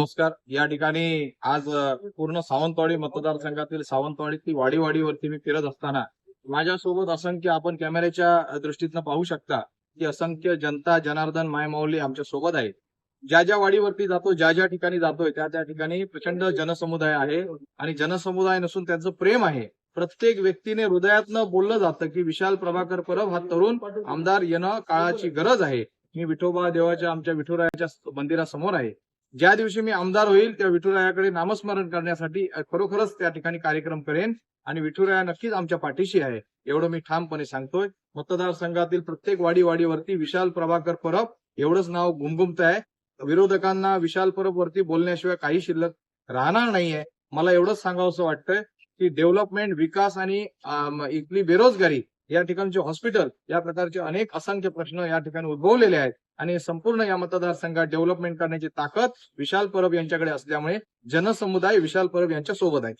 नमस्कार. या ठिकाणी आज पूर्ण सावंतवाडी मतदारसंघातील सावंतवाडीतील वाडीवाडीवरती मी फिरत असताना माझ्यासोबत असंख्य आपण कॅमेऱ्याच्या दृष्टीतनं पाहू शकता की असंख्य जनता जनार्दन मायमाऊली आमच्यासोबत आहे ज्या ज्या वाडीवरती जातो ज्या ज्या ठिकाणी जातोय त्या त्या ठिकाणी प्रचंड जनसमुदाय आहे आणि जनसमुदाय नसून त्यांचं प्रेम आहे. प्रत्येक व्यक्तीने हृदयातनं बोललं जातं की विशाल प्रभाकर परब हा तरुण आमदार येणं काळाची गरज आहे. मी विठोबा देवाच्या आमच्या विठुरायाच्या मंदिरासमोर आहे. ज्या दिवशी मी आमदार होईल त्या विठुरायाकडे नामस्मरण करण्यासाठी खरोखरच त्या ठिकाणी कार्यक्रम करेन. आणि विठुराया नक्कीच आमच्या पाठीशी आहे. एवढं मी ठामपणे सांगतोय. मतदारसंघातील प्रत्येक वाडी वाडीवरती विशाल प्रभाकर परब एवढंच नाव घुमघुमत आहे. विरोधकांना विशाल परब वरती बोलण्याशिवाय काही शिल्लक राहणार नाहीये. मला एवढंच सांगावंसं वाटतंय की डेव्हलपमेंट विकास आणि इथली बेरोजगारी या ठिकाणचे हॉस्पिटल या प्रकारचे अनेक असंख्य प्रश्न या ठिकाणी उद्भवलेले आहेत. आणि संपूर्ण या मतदारसंघात डेव्हलपमेंट करण्याची ताकद विशाल परब यांच्याकडे असल्यामुळे जनसमुदाय विशाल परब यांच्या सोबत आहे